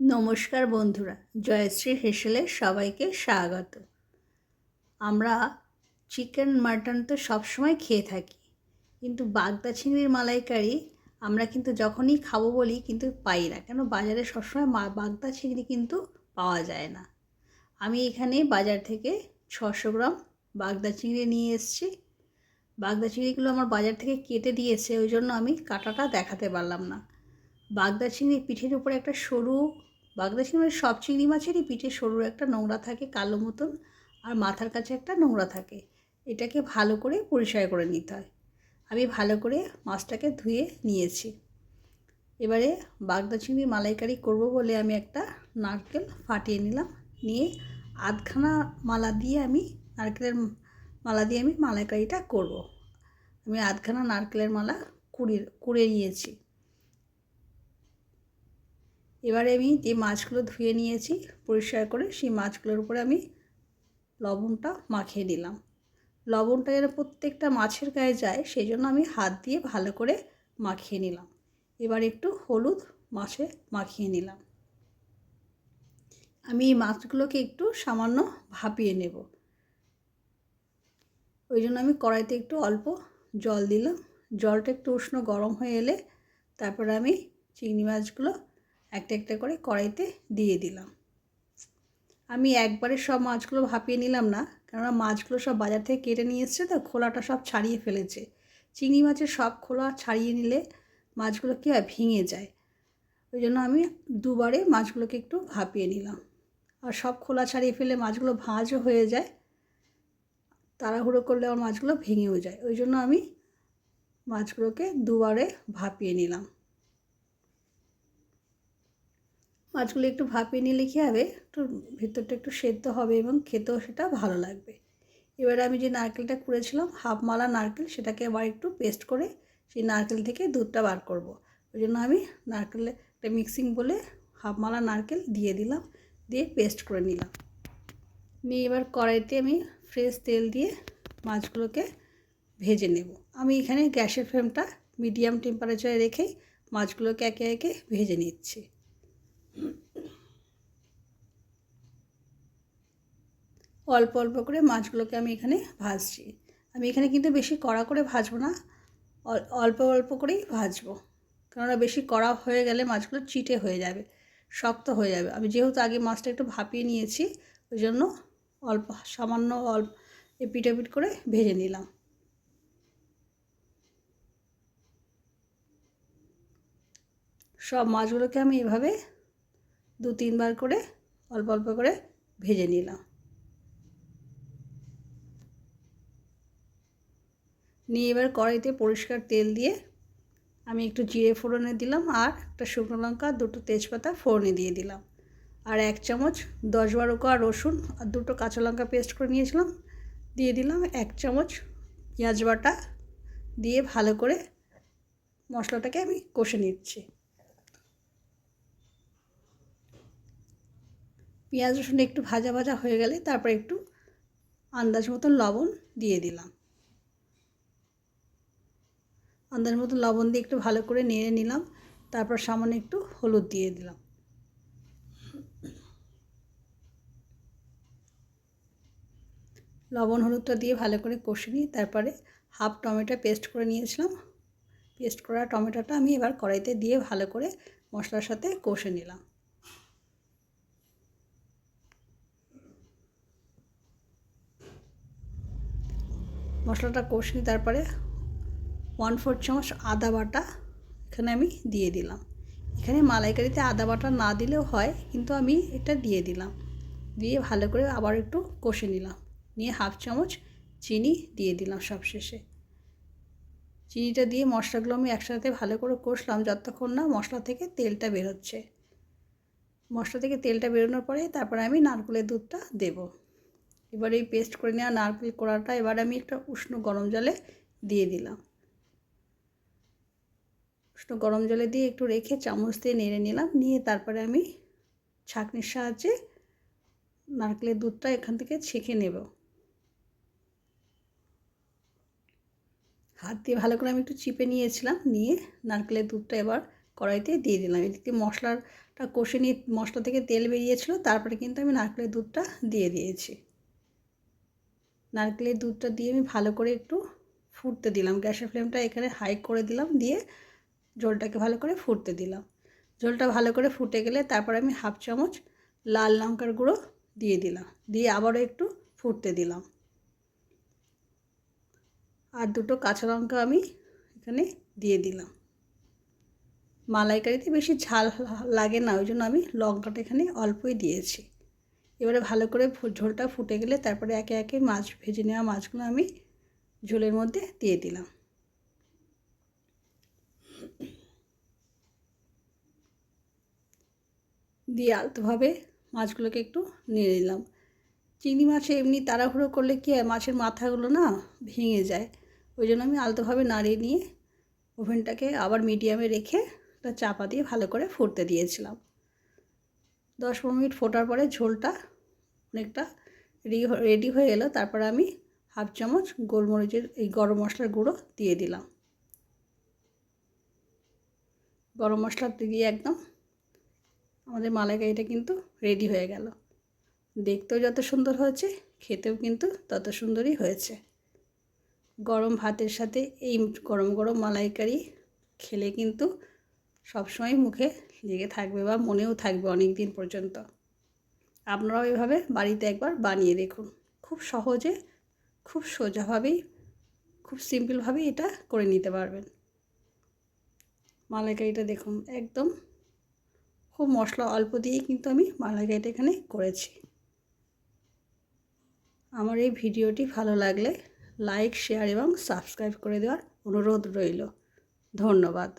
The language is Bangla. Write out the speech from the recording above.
নমস্কার বন্ধুরা, জয়শ্রী হেসেলে সবাইকে স্বাগত। আমরা চিকেন, মাটন তো সবসময় খেয়ে থাকি, কিন্তু বাগদা চিংড়ির মালাইকারি আমরা কিন্তু যখনই খাব বলি কিন্তু পাই না। কেন? বাজারে সবসময় মা, বাগদা চিংড়ি কিন্তু পাওয়া যায় না। আমি এখানে বাজার থেকে ছশো গ্রাম বাগদা চিংড়ি নিয়ে এসেছি। বাগদা চিংড়িগুলো আমার বাজার থেকে কেটে দিয়েছে, ওই জন্য আমি কাটাটা দেখাতে পারলাম না। বাগদা চিংড়ি পিঠের উপরে একটা সরু বাগদা চিংড়ি মানে সব চিংড়ি মাছেরই পিঠে সরু একটা নোংরা থাকে, কালো মতন, আর মাথার কাছে একটা নোংরা থাকে। এটাকে ভালো করে পরিষ্কার করে নিতে হয়। আমি ভালো করে মাছটাকে ধুয়ে নিয়েছি। এবারে বাগদা চিংড়ি মালাইকারি করব বলে আমি একটা নারকেল ফাটিয়ে নিলাম। নিয়ে আধখানা মালা দিয়ে আমি নারকেলের মালা দিয়ে আমি মালাইকারিটা করব। আমি আধখানা নারকেলের মালা কুড়ি কুড়ে নিয়েছি। এবারে আমি যে মাছগুলো ধুয়ে নিয়েছি, পরিষ্কার করে সেই মাছগুলোর উপরে আমি লবণটা মাখিয়ে নিলাম লবণটা যেন প্রত্যেকটা মাছের গায়ে যায়, সেই জন্য আমি হাত দিয়ে ভালো করে মাখিয়ে নিলাম। এবার একটু হলুদ মাছে মাখিয়ে নিলাম। আমি এই মাছগুলোকে একটু সামান্য ভাপিয়ে নেব। ওই জন্য আমি কড়াইতে একটু অল্প জল দিলাম। জলটা একটু উষ্ণ গরম হয়ে এলে, তারপরে আমি চিংড়ি মাছগুলো একটা একটা করে কড়াইতে দিয়ে দিলাম। আমি একবারে সব মাছগুলো ভাপিয়ে নিলাম না, কেননা মাছগুলো সব বাজার থেকে কেটে নিয়ে এসছে তো, খোলাটা সব ছাড়িয়ে ফেলেছে। চিংড়ি মাছের সব খোলা ছাড়িয়ে নিলে মাছগুলো কী হয়, ভেঙে যায়। ওই জন্য আমি দুবারে মাছগুলোকে একটু ভাপিয়ে নিলাম। আর সব খোলা ছাড়িয়ে ফেলে মাছগুলো ভাঁজও হয়ে যায়, তাড়াহুড়ো করলে আমার মাছগুলো ভেঙেও যায়। ওই জন্য আমি মাছগুলোকে দুবারে ভাপিয়ে নিলাম। মাছগুলো একটু ভাপিয়ে নিলে কী হবে একটু ভিতরটা একটু সেদ্ধ হবে এবং খেতেও সেটা ভালো লাগবে। এবারে আমি যে নারকেলটা করেছিলাম হাফ মালা নারকেল, সেটাকে আবার একটু পেস্ট করে সেই নারকেল থেকে দুধটা বার করব। ওই জন্য আমি নারকেলে একটা মিক্সিং বলে হাফ মালা নারকেল দিয়ে দিলাম, দিয়ে পেস্ট করে নিলাম। নিয়ে এবার কড়াইতে আমি ফ্রেশ তেল দিয়ে মাছগুলোকে ভেজে নেব। আমি এখানে গ্যাসের ফ্লেমটা মিডিয়াম টেম্পারেচারে রেখেই মাছগুলোকে একে একে ভেজে নিচ্ছি। অল্প অল্প করে মাছগুলোকে আমি এখানে ভাজছি। আমি এখানে কিন্তু বেশি কড়া করে ভাজবো না অল্প অল্প করেই ভাজবো। কেননা বেশি কড়া হয়ে গেলে মাছগুলো চিটে হয়ে যাবে, শক্ত হয়ে যাবে। আমি যেহেতু আগে মাছটা একটু ভাপিয়ে নিয়েছি, ওই জন্য অল্প, সামান্য অল্প এপিট এপিট করে ভেজে নিলাম। সব মাছগুলোকে আমি এভাবে দু তিনবার করে অল্প অল্প করে ভেজে নিলাম। নিয়ে এবার কড়াইতে পরিষ্কার তেল দিয়ে আমি একটু জিরে ফোড়নে দিলাম আর একটা শুকনো লঙ্কা, দুটো তেজপাতা ফোড়নে দিয়ে দিলাম। আর এক চামচ দশ বারো কোয়া রসুন আর দুটো কাঁচা লঙ্কা পেস্ট করে নিয়েছিলাম। দিয়ে দিলাম এক চামচ পেঁয়াজ বাটা দিয়ে ভালো করে মশলাটাকে আমি কষে নিচ্ছি। পেঁয়াজ রসুন একটু ভাজা ভাজা হয়ে গেলে তারপর একটু আন্দাজ মতন লবণ দিয়ে দিলাম। আন্দাজ মতো লবণ দিয়ে একটু ভালো করে নেড়ে নিলাম। তারপর সামান্য একটু হলুদ দিয়ে দিলাম। লবণ হলুদটা দিয়ে ভালো করে কষে নিই তারপরে হাফ টমেটো পেস্ট করে নিয়েছিলাম। পেস্ট করা টমেটোটা আমি এবার কড়াইতে দিয়ে ভালো করে মশলার সাথে কষে নিলাম। মশলাটা কষিয়ে তারপরে ওয়ান ফোর চামচ আদা বাটা এখানে আমি দিয়ে দিলাম। এখানে মালাইকারিতে আদা বাটা না দিলেও হয়, কিন্তু আমি এটা দিয়ে দিলাম। দিয়ে ভালো করে আবার একটু কষে নিলাম। নিয়ে হাফ চামচ চিনি দিয়ে দিলাম সব শেষে। চিনিটা দিয়ে মশলাগুলো আমি একসাথে ভালো করে কষলাম, যতক্ষণ না মশলা থেকে তেলটা বেরোচ্ছে। মশলা থেকে তেলটা বেরোনোর পরে তারপরে আমি নারকেলের দুধটা দেবো। এবার এই পেস্ট করে নেওয়া নারকেল কোড়াটা এবার আমি একটা উষ্ণ গরম জলে দিয়ে দিলাম। উষ্ণ গরম জলে দিয়ে একটু রেখে চামচ দিয়ে নেড়ে নিলাম। নিয়ে তারপরে আমি ছাঁকনির সাহায্যে নারকেলের দুধটা এখান থেকে ছেঁকে নেব। হাত দিয়ে ভালো করে আমি একটু চিপে নিয়েছিলাম। নিয়ে নারকেলের দুধটা এবার কড়াইতে দিয়ে দিলাম। এদিকে মশলাটা কষে নিয়ে মশলা থেকে তেল বেরিয়েছিল। তারপরে কিন্তু আমি নারকেলের দুধটা দিয়ে দিয়েছি। নারকেলের দুধটা দিয়ে আমি ভালো করে একটু ফুটতে দিলাম। গ্যাসের ফ্লেমটা এখানে হাই করে দিলাম। দিয়ে ঝোলটাকে ভালো করে ফুটতে দিলাম। ঝোলটা ভালো করে ফুটে গেলে তারপর আমি হাফ চামচ লাল লঙ্কার গুঁড়ো দিয়ে দিলাম। দিয়ে আবারও একটু ফুটতে দিলাম। আর দুটো কাঁচা লঙ্কা আমি এখানে দিয়ে দিলাম। মালাইকারিতে বেশি ঝাল লাগে না, ওই জন্য আমি লঙ্কাটা এখানে অল্পই দিয়েছি। এবারে ভালো করে ঝোলটা ফুটে গেলে তারপরে একে একে মাছ, ভেজে নেওয়া মাছগুলো আমি ঝোলের মধ্যে দিয়ে দিলাম। দিয়ে আলতোভাবে মাছগুলোকে একটু নেড়ে নিলাম। চিংড়ি মাছে এমনি তাড়াহুড়ো করলে কী হয়, মাছের মাথাগুলো না ভেঙে যায়। ওই জন্য আমি আলতোভাবে নাড়িয়ে নিয়ে ওভেনটাকে আবার মিডিয়ামে রেখে একটা চাপা দিয়ে ভালো করে ফুটতে দিয়েছিলাম। দশ পনেরো মিনিট ফোটার পরে ঝোলটা অনেকটা রেডি হয়ে এলো। তারপরে আমি হাফ চামচ গোলমরিচের এই গরম মশলার গুঁড়ো দিয়ে দিলাম। গরম মশলা দিয়ে একদম আমাদের মালাইকারিটা কিন্তু রেডি হয়ে গেল। দেখতেও যত সুন্দর হয়েছে, খেতেও কিন্তু তত সুন্দরই হয়েছে। গরম ভাতের সাথে এই গরম গরম মালাইকারি খেলে কিন্তু সবসময় মুখে লেগে থাকবে বা মনেও থাকবে অনেক দিন পর্যন্ত। আপনারাও এভাবে বাড়িতে একবার বানিয়ে দেখুন। খুব সহজে, খুব সোজাভাবেই, খুব সিম্পলভাবেই এটা করে নিতে পারবেন। মালাইকারিটা দেখুন, একদম খুব মশলা অল্প দিয়েই কিন্তু আমি মালাইকারিটা এখানে করেছি। আমার এই ভিডিওটি ভালো লাগলে লাইক, শেয়ার এবং সাবস্ক্রাইব করে দেওয়ার অনুরোধ রইল। ধন্যবাদ।